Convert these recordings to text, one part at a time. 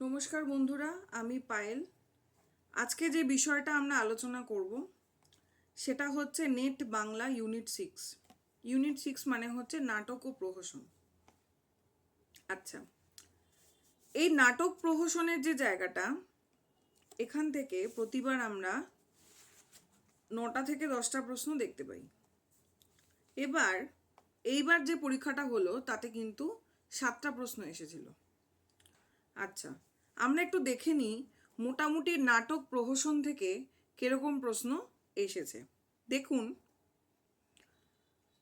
নমস্কার বন্ধুরা, আমি পায়েল। আজকে যে বিষয়টা আমরা আলোচনা করব, সেটা হচ্ছে NET Bangla unit six. Unit six মানে হচ্ছে নাটক ও প্রহসন। আচ্ছা এই নাটক প্রহসনের যে জায়গাটা, এখান থেকে প্রতিবার আমরা নটা থেকে দশটা প্রশ্ন দেখতে পাই। এবার, এইবার যে পরীক্ষাটা হলো, তাতে কিন্তু সাতটা প্রশ্ন এসেছিল। আচ্ছা আমরা একটু দেখে নিই মোটামুটি নাটক প্রহসন থেকে কীরকম প্রশ্ন এসেছে। দেখুন,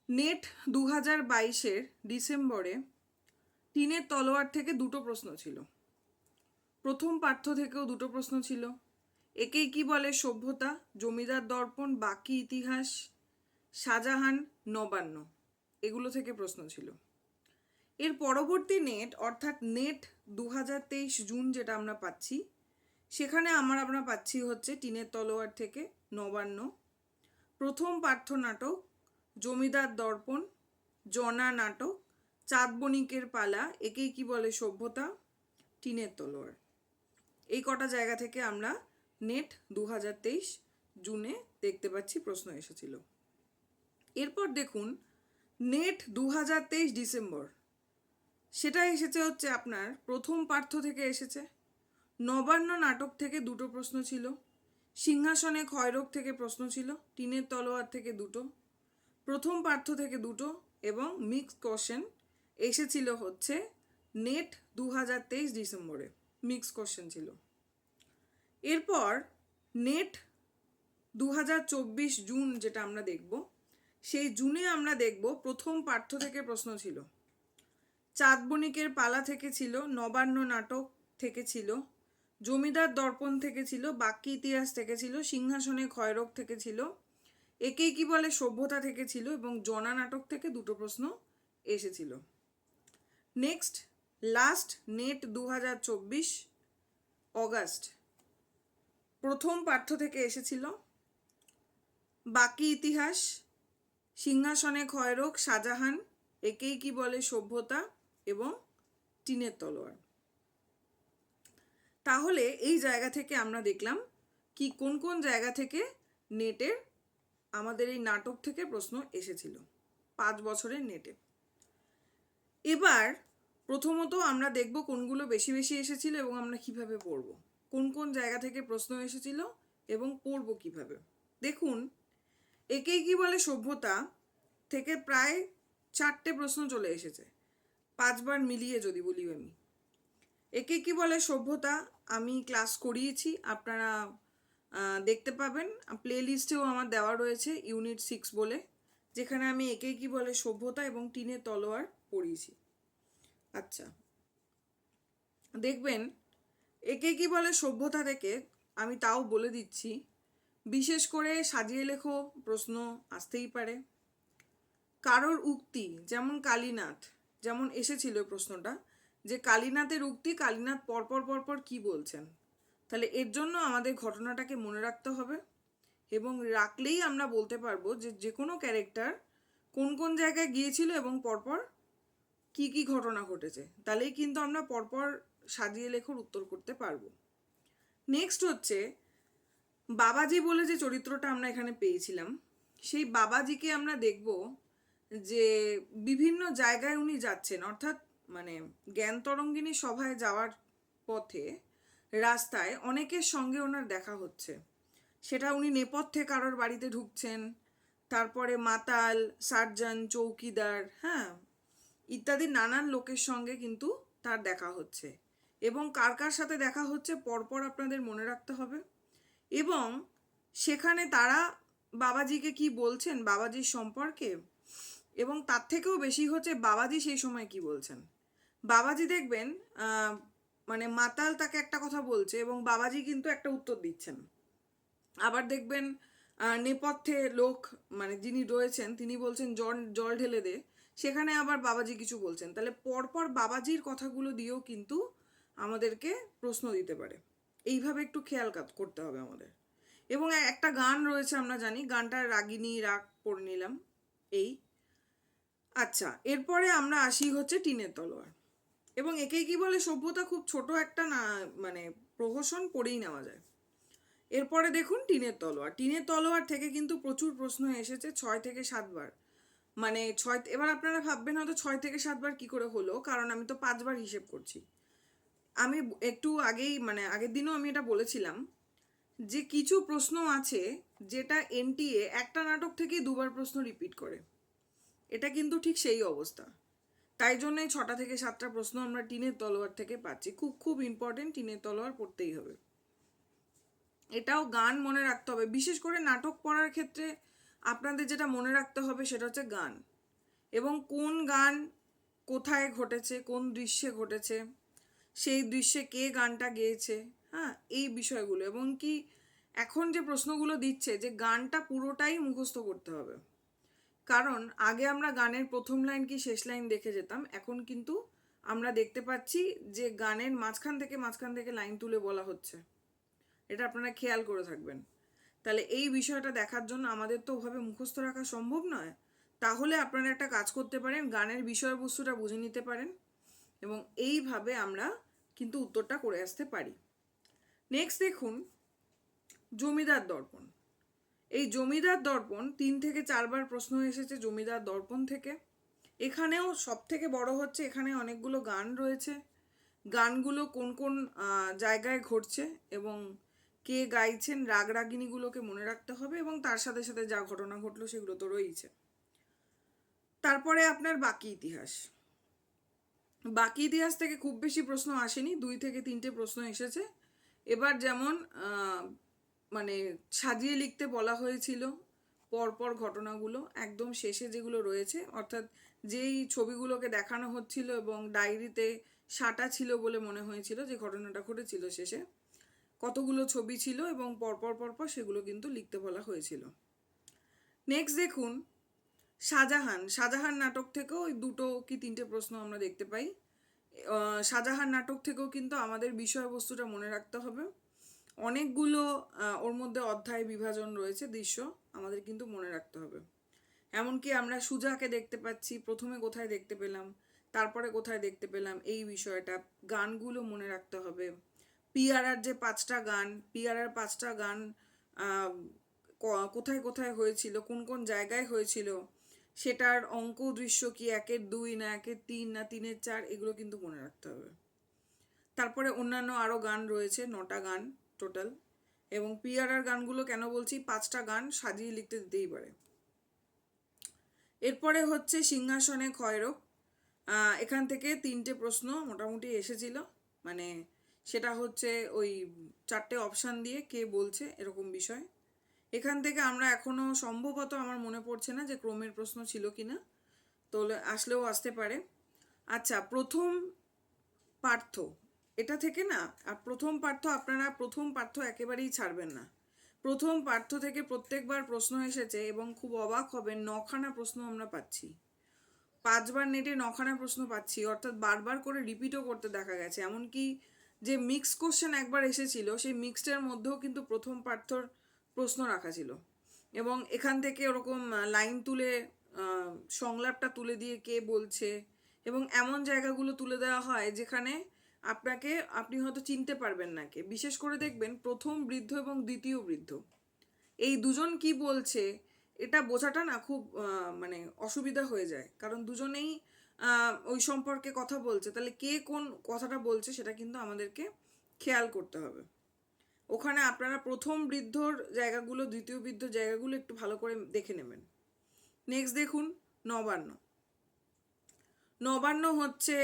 নেট দু হাজার বাইশের ডিসেম্বরে টিনের তলোয়ার থেকে দুটো প্রশ্ন ছিল। প্রথম পাঠ্য থেকেও দুটো প্রশ্ন ছিল। একেই কি বলে সভ্যতা? জমিদার দর্পণ, বাকি ইতিহাস, শাহজাহান নবান্ন। এগুলো থেকে প্রশ্ন ছিল। এর পরবর্তী নেট অর্থাৎ নেট দু হাজার তেইশ জুন যেটা আমরা পাচ্ছি, সেখানে আমার আমরা পাচ্ছি হচ্ছে টিনের তলোয়ার থেকে নবান্ন। প্রথম পাঠ্য নাটক, জমিদার দর্পণ, জনা নাটক চাঁদ বণিকের পালা, একেই কি বলে সভ্যতা? টিনের তলোয়ার। এই কটা জায়গা থেকে আমরা নেট দু হাজার তেইশ জুনে দেখতে পাচ্ছি প্রশ্ন এসেছিল। এরপর দেখুন, নেট দু হাজার তেইশ ডিসেম্বর, সেটা এসেছে হচ্ছে আপনার প্রথম পার্থ থেকে এসেছে, নবান্ন নাটক থেকে দুটো প্রশ্ন ছিল, সিংহাসনে ক্ষয়রোগ থেকে প্রশ্ন ছিল, টিনের তলোয়ার থেকে দুটো, প্রথম পার্থ থেকে দুটো এবং মিক্স কোশ্চেন এসেছিল হচ্ছে নেট দু হাজার তেইশ ডিসেম্বরে মিক্স কোশ্চেন ছিল। এরপর নেট দু হাজার চব্বিশ জুন যেটা আমরা দেখব, সেই জুনে আমরা দেখব প্রথম পাঠ্য থেকে প্রশ্ন ছিল। চাঁদ বণিকের পালা থেকে ছিল, নবান্ন নাটক থেকে ছিল, জমিদার দর্পণ থেকে ছিল, বাক্যি ইতিহাস থেকে ছিল, সিংহাসনে ক্ষয়রোগ থেকে ছিল, একেই কি বলে সভ্যতা থেকে ছিল এবং জনা নাটক থেকে দুটো প্রশ্ন এসেছিল। নেক্সট, লাস্ট নেট দু হাজার চব্বিশ, অগাস্ট। প্রথম পাঠ্য থেকে এসেছিল। বাকি ইতিহাস, সিংহাসনে ক্ষয়রোগ, শাহজাহান, একেই কি বলে সভ্যতা এবং টিনের তলোয়ার। তাহলে এই জায়গা থেকে আমরা দেখলাম কি কোন কোন জায়গা থেকে নেটের আমাদের এই নাটক থেকে প্রশ্ন এসেছিল, পাঁচ বছরের নেটে। এবার প্রথমত আমরা দেখব কোনগুলো বেশি বেশি এসেছিল এবং আমরা কীভাবে পড়ব। কোন কোন জায়গা থেকে প্রশ্ন এসেছিল এবং পড়ব কীভাবে? দেখুন, একেই কি বলে সভ্যতা? থেকে প্রায় চারটে প্রশ্ন চলে এসেছে। পাঁচবার মিলিয়ে যদি বলি আমি। একে কি বলে সভ্যতা? আমি ক্লাস করিয়েছি, আপনারা দেখতে পাবেন। প্লে লিস্টেও আমার দেওয়া রয়েছে ইউনিট সিক্স বলে, যেখানে আমি একে কি বলে সভ্যতা এবং টিনের তলোয়ার পড়িয়েছি। আচ্ছা দেখবেন একে কি বলে সভ্যতা থেকে? আমি তাও বলে দিচ্ছি। বিশেষ করে সাজিয়ে লেখো প্রশ্ন আসতেই পারে। কারোর উক্তি, যেমন কালীনাথ, যেমন এসেছিল প্রশ্নটা, যে কালীনাথের উক্তি, কালীনাথ পরপর পরপর কি বলছেন? তাহলে এর জন্য আমাদের ঘটনাটাকে মনে রাখতে হবে এবং রাখলেই আমরা বলতে পারব যে যে কোনো ক্যারেক্টার কোন কোন জায়গায় গিয়েছিল এবং পরপর কি কি ঘটনা ঘটেছে। তাহলেই কিন্তু আমরা পরপর সাজিয়ে লেখর উত্তর করতে পারব। নেক্সট হচ্ছে, বাবাজি বলে যে চরিত্রটা আমরা এখানে পেয়েছিলাম, সেই বাবাজিকে আমরা দেখব যে বিভিন্ন জায়গায় উনি যাচ্ছেন। অর্থাৎ মানে জ্ঞান তরঙ্গিনী সভায় যাওয়ার পথে রাস্তায় অনেকের সঙ্গে ওনার দেখা হচ্ছে। সেটা উনি নেপথ্যে কারোর বাড়িতে ঢুকছেন, তারপরে মাতাল, সার্জন, চৌকিদার হ্যাঁ ইত্যাদি নানান লোকের সঙ্গে কিন্তু তার দেখা হচ্ছে। এবং কার কার সাথে দেখা হচ্ছে পরপর আপনাদের মনে রাখতে হবে। এবং সেখানে তারা বাবাজিকে কি বলছেন বাবাজির সম্পর্কে? এবং তার থেকেও বেশি হচ্ছে বাবাজি সেই সময় কি বলছেন? বাবাজি দেখবেন মানে মাতাল তাকে একটা কথা বলছে এবং বাবাজি কিন্তু একটা উত্তর দিচ্ছেন। আবার দেখবেন নেপথ্যে লোক মানে যিনি রয়েছেন, তিনি বলছেন, জল জল ঢেলে দে। সেখানে আবার বাবাজি কিছু বলছেন। তাহলে পরপর বাবাজির কথাগুলো দিয়েও কিন্তু আমাদেরকে প্রশ্ন দিতে পারে। এইভাবে একটু খেয়াল করতে হবে আমাদের। এবং একটা গান রয়েছে আমরা জানি, গানটা রাগিনী রাগ পড়ে নিলাম, এই। আচ্ছা এরপরে আমরা আসি হচ্ছে টিনের তলোয়ার। এবং একে কি বলে, সভ্যতা খুব ছোট একটা না মানে প্রহসন পড়েই নেওয়া যায়। এরপরে দেখুন টিনের তলোয়ার। টিনের তলোয়ার থেকে কিন্তু প্রচুর প্রশ্ন এসেছে ছয় থেকে সাতবার মানে ছয়, এবার আপনারা ভাববেন হয়তো ছয় থেকে সাতবার কি করে হলো, কারণ আমি তো পাঁচবার হিসেব করছি। আমি একটু আগেই মানে আগের দিনও আমি এটা বলেছিলাম যে কিছু প্রশ্ন আছে যেটা এনটিএ একটা নাটক থেকে দুবার প্রশ্ন রিপিট করে। এটা কিন্তু ঠিক সেই অবস্থা। তাই জন্যই ছটা থেকে সাতটা প্রশ্ন আমরা টিনের তলোয়ার থেকে পাচ্ছি। খুব খুব ইম্পর্টেন্ট টিনের তলোয়ার পড়তেই হবে। এটাও গান মনে রাখতে হবে। বিশেষ করে নাটক পড়ার ক্ষেত্রে আপনাদের যেটা মনে রাখতে হবে সেটা হচ্ছে গান। এবং কোন গান কোথায় ঘটেছে, কোন দৃশ্যে ঘটেছে সেই দৃশ্যে কে গানটা গেয়েছে হ্যাঁ এই বিষয়গুলো। এবং কি এখন যে প্রশ্নগুলো দিচ্ছে যে গানটা পুরোটাই মুখস্থ করতে হবে। কারণ আগে আমরা গানের প্রথম লাইন কি শেষ লাইন দেখে যেতাম, এখন কিন্তু আমরা দেখতে পাচ্ছি যে গানের মাঝখান থেকে মাঝখান থেকে লাইন তুলে বলা হচ্ছে। এটা আপনারা খেয়াল করে থাকবেন। তাহলে এই বিষয়টা দেখার জন্য আমাদের তো ওভাবে মুখস্থ রাখা সম্ভব নয়। তাহলে আপনারা একটা কাজ করতে পারেন, গানের বিষয়বস্তুটা বুঝে নিতে পারেন। এবং এইভাবে আমরা কিন্তু উত্তরটা করে আসতে পারি। নেক্সট দেখুন, জমিদার দর্পণ। এই জমিদার দর্পণ তিন থেকে চারবার প্রশ্ন এসেছে জমিদার দর্পণ থেকে। এখানেও সব থেকে বড় হচ্ছে, এখানে অনেকগুলো গান রয়েছে। গানগুলো কোন কোন জায়গায় ঘটছে এবং কে গাইছেন রাগ রাগিনীগুলোকে মনে রাখতে হবে এবং তার সাথে সাথে যা ঘটনা ঘটলো সেগুলো তো রয়েছে তারপরে আপনার বাকি ইতিহাস। বাকি ইতিহাস থেকে খুব বেশি প্রশ্ন আসেনি, দুই থেকে তিনটে প্রশ্ন এসেছে। এবার যেমন মানে সাজিয়ে লিখতে বলা হয়েছিল পরপর ঘটনাগুলো, একদম শেষে যেগুলো রয়েছে, অর্থাৎ যেই ছবিগুলোকে দেখানো হচ্ছিল এবং ডায়েরিতে সাটা ছিল বলে মনে হয়েছিল যে ঘটনাটা ঘটেছিল শেষে, কতগুলো ছবি ছিল এবং পরপর পরপর সেগুলো কিন্তু লিখতে বলা হয়েছিল। নেক্সট দেখুন শাহজাহান শাহজাহান নাটক থেকেও ওই দুটো কি তিনটে প্রশ্ন আমরা দেখতে পাই। শাহজাহান নাটক থেকেও কিন্তু আমাদের বিষয়বস্তুটা মনে রাখতে হবে। অনেকগুলো ওর মধ্যে অধ্যায় বিভাজন রয়েছে দৃশ্য, আমাদের কিন্তু মনে রাখতে হবে। এমনকি আমরা সুজাকে দেখতে পাচ্ছি, প্রথমে কোথায় দেখতে পেলাম, তারপরে কোথায় দেখতে পেলাম, এই বিষয়টা, গানগুলো মনে রাখতে হবে। পিয়ারার যে পাঁচটা গান, পিয়ারার পাঁচটা গান কোথায় কোথায় হয়েছিল, কোন কোন জায়গায় হয়েছিল সেটার অঙ্ক দৃশ্য কি একের দুই না একের তিন না তিনের চার? এগুলো কিন্তু মনে রাখতে হবে। তারপরে অন্যান্য আরও গান রয়েছে, নটা গান টোটাল এবং পিয়ারার গানগুলো কেন বলছি? পাঁচটা গান সাজিয়ে লিখতে দিতেই পারে। এরপরে হচ্ছে সিংহাসনে ক্ষয়রোগ। এখান থেকে তিনটে প্রশ্ন মোটামুটি এসেছিল। মানে সেটা হচ্ছে ওই চারটে অপশান দিয়ে কে বলছে এরকম বিষয়। এখান থেকে আমরা এখনও সম্ভবত আমার মনে পড়ছে না যে ক্রমের প্রশ্ন ছিল কিনা। তো আসলেও আসতে পারে। আচ্ছা প্রথম পার্থ। এটা থেকে না, আর প্রথম পার্থ আপনারা প্রথম পার্থ একেবারেই ছাড়বেন না। প্রথম পার্থ থেকে প্রত্যেকবার প্রশ্ন এসেছে এবং খুব অবাক হবেন নখানা প্রশ্ন আমরা পাচ্ছি। পাঁচবার নেটে নখানা প্রশ্ন পাচ্ছি, অর্থাৎ বারবার করে রিপিটও করতে দেখা গেছে। এমনকি যে মিক্স কোশ্চেন একবার এসেছিল, সেই মিক্সডের মধ্যেও কিন্তু প্রথম পার্থর প্রশ্ন রাখা ছিল। এবং এখান থেকে ওরকম লাইন তুলে সংলাপটা তুলে দিয়ে কে বলছে এবং এমন জায়গাগুলো তুলে দেওয়া হয় যেখানে আপনাকে, আপনি হয়তো চিনতে পারবেন না কে। বিশেষ করে দেখবেন প্রথম বৃদ্ধ এবং দ্বিতীয় বৃদ্ধ। এই দুজন কি বলছে, এটা বোঝাটা না খুব মানে অসুবিধা হয়ে যায়। কারণ দুজনেই ওই সম্পর্কে কথা বলছে। তাহলে কে কোন কথাটা বলছে সেটা কিন্তু আমাদেরকে খেয়াল করতে হবে। ওখানে আপনারা প্রথম বৃদ্ধর জায়গাগুলো, দ্বিতীয় বৃদ্ধ জায়গাগুলো একটু ভালো করে দেখে নেবেন। নেক্সট দেখুন, নবান্ন। নবান্ন হচ্ছে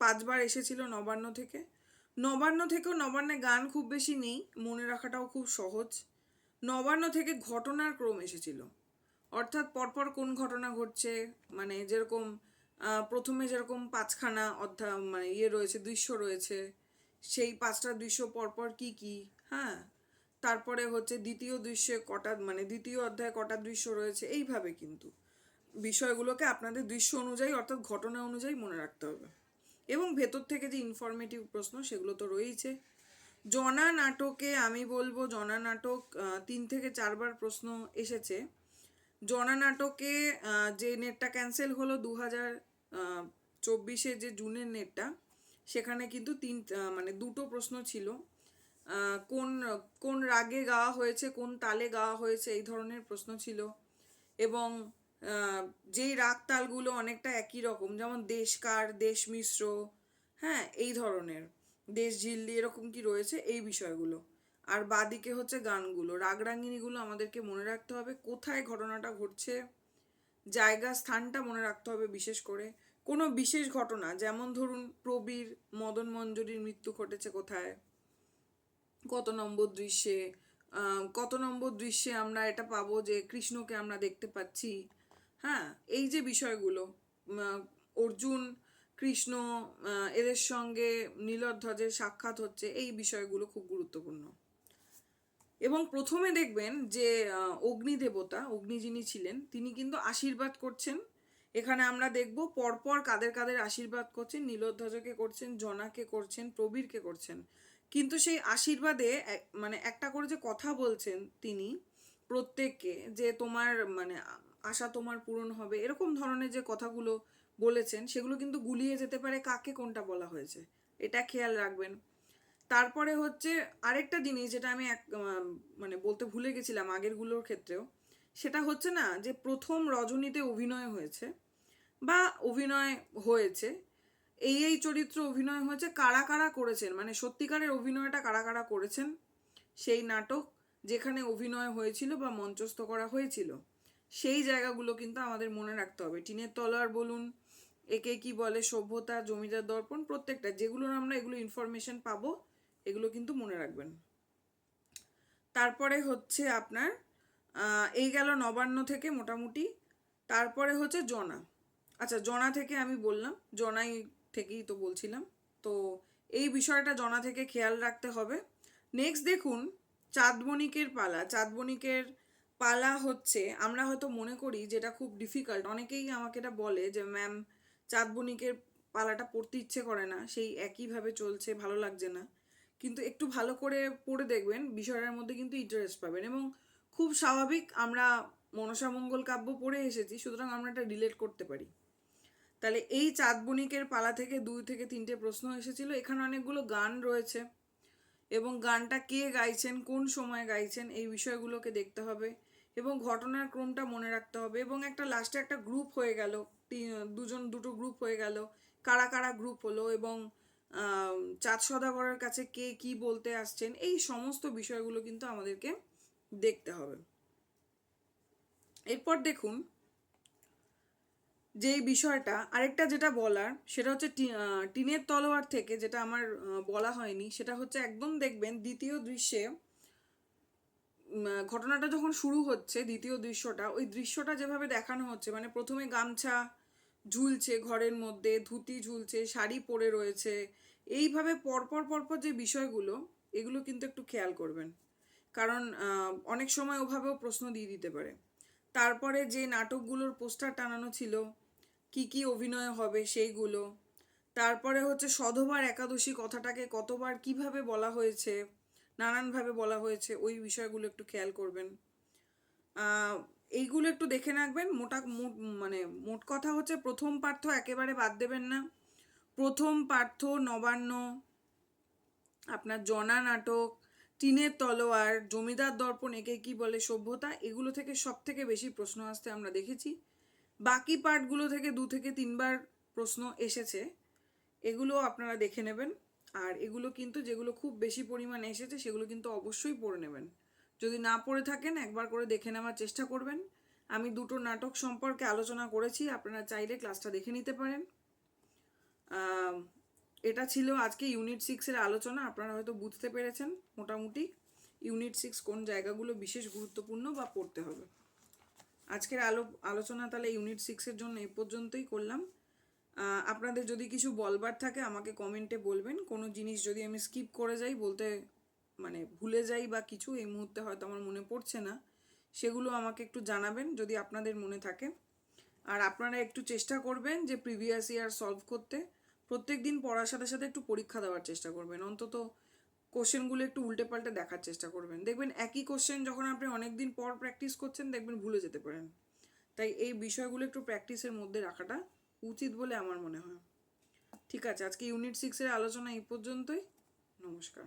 পাঁচবার এসেছিল নবান্ন থেকে। নবান্ন থেকেও নবান্নে গান খুব বেশি নেই, মনে রাখাটাও খুব সহজ। নবান্ন থেকে ঘটনার ক্রম এসেছিল। অর্থাৎ পরপর কোন ঘটনা ঘটছে মানে যেরকম প্রথমে যেরকম পাঁচখানা অধ্যায় মানে ইয়ে রয়েছে, দৃশ্য রয়েছে সেই পাঁচটা দৃশ্য পরপর কি কি? হ্যাঁ। তারপরে হচ্ছে দ্বিতীয় দৃশ্যে কটা মানে দ্বিতীয় অধ্যায়ে কটা দৃশ্য রয়েছে, এইভাবে কিন্তু। বিষয়গুলোকে আপনাদের দৃশ্য অনুযায়ী অর্থাৎ ঘটনা অনুযায়ী মনে রাখতে হবে। এবং ভেতর থেকে যে ইনফরমেটিভ প্রশ্ন, সেগুলো তো রয়েইছে। জনা নাটকে আমি বলব, জনা নাটক তিন থেকে চারবার প্রশ্ন এসেছে। জনা নাটকে যে নেটটা ক্যান্সেল হলো দু হাজার চব্বিশে যে জুনের নেটটা সেখানে কিন্তু তিন মানে দুটো প্রশ্ন ছিল। কোন কোন রাগে গাওয়া হয়েছে, কোন তালে গাওয়া হয়েছে এই ধরনের প্রশ্ন ছিল। এবং যেই রাগ তালগুলো অনেকটা একই রকম, যেমন দেশকার দেশ মিশ্র হ্যাঁ এই ধরনের। দেশ ঝিল্লি এরকম কি রয়েছে, এই বিষয়গুলো। আর বাদিকে হচ্ছে গানগুলো। রাগরাঙ্গিনীগুলো আমাদেরকে মনে রাখতে হবে, কোথায় ঘটনাটা ঘটছে, জায়গা, স্থানটা মনে রাখতে হবে বিশেষ করে। কোনো বিশেষ ঘটনা, যেমন ধরুন প্রবীর, মদন মঞ্জুরির মৃত্যু ঘটেছে কোথায়? কত নম্বর দৃশ্যে? কত নম্বর দৃশ্যে আমরা এটা পাবো যে কৃষ্ণকে আমরা দেখতে পাচ্ছি? হ্যাঁ এই যে বিষয়গুলো অর্জুন, কৃষ্ণ এদের সঙ্গে নীলধ্বজের সাক্ষাৎ হচ্ছে, এই বিষয়গুলো খুব গুরুত্বপূর্ণ। এবং প্রথমে দেখবেন যে অগ্নি দেবতা অগ্নি যিনি ছিলেন, তিনি কিন্তু আশীর্বাদ করছেন। এখানে আমরা দেখব, পরপর কাদের কাদের আশীর্বাদ করছেন নীলোধ্বজকে করছেন, জনাকে করছেন, প্রবীরকে করছেন। কিন্তু সেই আশীর্বাদে মানে একটা করে যে কথা বলছেন তিনি, প্রত্যেককে, যে তোমার মানে আশা তোমার পূরণ হবে, এরকম ধরনের যে কথাগুলো বলেছেন, সেগুলো কিন্তু গুলিয়ে যেতে পারে কাকে কোনটা বলা হয়েছে। এটা খেয়াল রাখবেন। তারপরে হচ্ছে আরেকটা জিনিস যেটা আমি এক মানে বলতে ভুলে গেছিলাম আগেরগুলোর ক্ষেত্রেও, সেটা হচ্ছে না যে প্রথম রজনীতে অভিনয় হয়েছে বা অভিনয় হয়েছে, এই এই চরিত্র অভিনয় হয়েছে, কারা কারা করেছেন? মানে সত্যিকারের অভিনয়টা কারা কারা করেছেন? সেই নাটক যেখানে অভিনয় হয়েছিল বা মঞ্চস্থ করা হয়েছিল, সেই জায়গাগুলো কিন্তু আমাদের মনে রাখতে হবে। টিনের তলোয়ার বলুন, একে কি বলে, সভ্যতা, জমিদার দর্পণ, প্রত্যেকটা যেগুলোর আমরা এগুলো ইনফরমেশন পাবো, এগুলো কিন্তু মনে রাখবেন। তারপরে হচ্ছে আপনার এই গেল নবান্ন থেকে মোটামুটি, তারপরে হচ্ছে জনা। আচ্ছা জনা থেকে আমি বললাম, জনাই থেকেই তো বলছিলাম। তো এই বিষয়টা জনা থেকে খেয়াল রাখতে হবে। নেক্সট দেখুন চাঁদবণিকের পালা। চাঁদবণিকের পালা হচ্ছে, আমরা হয়তো মনে করি যেটা খুব ডিফিকাল্ট অনেকেই আমাকে এটা বলে যে, ম্যাম চাঁদবণিকের পালাটা পড়তে ইচ্ছে করে না। সেই একইভাবে চলছে, ভালো লাগছে না। কিন্তু একটু ভালো করে পড়ে দেখবেন, বিষয়টার মধ্যে কিন্তু ইন্টারেস্ট পাবেন। এবং খুব স্বাভাবিক, আমরা মনসামঙ্গল কাব্য পড়ে এসেছি, সুতরাং আমরা এটা রিলেট করতে পারি। তাহলে এই চাঁদবণিকের পালা থেকে দুই থেকে তিনটে প্রশ্ন এসেছিল। এখানে অনেকগুলো গান রয়েছে। এবং গানটা কে গাইছেন, কোন সময় গাইছেন, এই বিষয়গুলোকে দেখতে হবে। এবং ঘটনার ক্রমটা মনে রাখতে হবে। এবং একটা লাস্টে একটা গ্রুপ হয়ে গেল। দুজন, দুটো গ্রুপ হয়ে গেল। কারা কারা গ্রুপ হলো এবং চাঁদ সদাগরের কাছে কে কি বলতে আসছেন, এই সমস্ত বিষয়গুলো কিন্তু আমাদেরকে দেখতে হবে। এরপর দেখুন যে বিষয়টা, আরেকটা যেটা বলার, সেটা হচ্ছে টিনের তলোয়ার থেকে যেটা আমার বলা হয়নি, সেটা হচ্ছে একদম দেখবেন দ্বিতীয় দৃশ্যে ঘটনাটা যখন শুরু হচ্ছে দ্বিতীয় দৃশ্যটা, ওই দৃশ্যটা যেভাবে দেখানো হচ্ছে মানে প্রথমে গামছা ঝুলছে ঘরের মধ্যে, ধুতি ঝুলছে, শাড়ি পরে রয়েছে, এইভাবে পরপর পরপর যে বিষয়গুলো, এগুলো কিন্তু একটু খেয়াল করবেন। কারণ অনেক সময় ওভাবেও প্রশ্ন দিয়ে দিতে পারে। তারপরে যে নাটকগুলোর পোস্টার টানানো ছিল কি কি অভিনয় হবে সেইগুলো। তারপরে হচ্ছে সধবার একাদশী কথাটাকে কতবার কীভাবে বলা হয়েছে, নানানভাবে বলা হয়েছে, ওই বিষয়গুলো একটু খেয়াল করবেন। এইগুলো একটু দেখে রাখবেন। মোটা, মোট মানে মোট কথা হচ্ছে প্রথম পার্থ একেবারে বাদ দেবেন না। প্রথম পার্থ নবান্ন, আপনার জনা নাটক, টিনের তলোয়ার, জমিদার দর্পণ, একে কি বলে সভ্যতা, এগুলো থেকে সব থেকে বেশি প্রশ্ন আসতে আমরা দেখেছি। বাকি পার্টগুলো থেকে দু থেকে তিনবার প্রশ্ন এসেছে, এগুলো আপনারা দেখে নেবেন। আর এগুলো কিন্তু, যেগুলো খুব বেশি পরিমাণে এসেছে, সেগুলো কিন্তু অবশ্যই পড়ে নেবেন। যদি না পড়ে থাকেন, একবার করে দেখে নেওয়ার চেষ্টা করবেন। আমি দুটো নাটক সম্পর্কে আলোচনা করেছি, আপনারা চাইলে ক্লাসটা দেখে নিতে পারেন। এটা ছিল আজকে ইউনিট সিক্সের আলোচনা, আপনারা হয়তো বুঝতে পেরেছেন মোটামুটি। ইউনিট সিক্স কোন জায়গাগুলো বিশেষ গুরুত্বপূর্ণ বা পড়তে হবে। আজকের আলো, আলোচনা তাহলে ইউনিট সিক্সের জন্য এই পর্যন্তই করলাম। আপনাদের যদি কিছু বলবার থাকে, আমাকে কমেন্টে বলবেন। কোনো জিনিস যদি আমি স্কিপ করে যাই, বলতে মানে ভুলে যাই বা কিছু, এই মুহূর্তে হয়তো আমার মনে পড়ছে না। সেগুলো আমাকে একটু জানাবেন, যদি আপনাদের মনে থাকে। আর আপনারা একটু চেষ্টা করবেন যে প্রিভিয়াস ইয়ার সলভ করতে। প্রত্যেক দিন পড়ার সাথে সাথে একটু পরীক্ষা দেওয়ার চেষ্টা করবেন। অন্তত কোশ্চেনগুলো একটু উল্টে পাল্টে দেখার চেষ্টা করবেন। দেখবেন একই কোশ্চেন যখন আপনি অনেকদিন পর প্র্যাকটিস করছেন, দেখবেন ভুলে যেতে পারেন। তাই এই বিষয়গুলো একটু প্র্যাকটিসের মধ্যে রাখাটা উচিত বলে আমার মনে হয়। ঠিক আছে, আজকে ইউনিট সিক্সের আলোচনা এই পর্যন্তই। নমস্কার।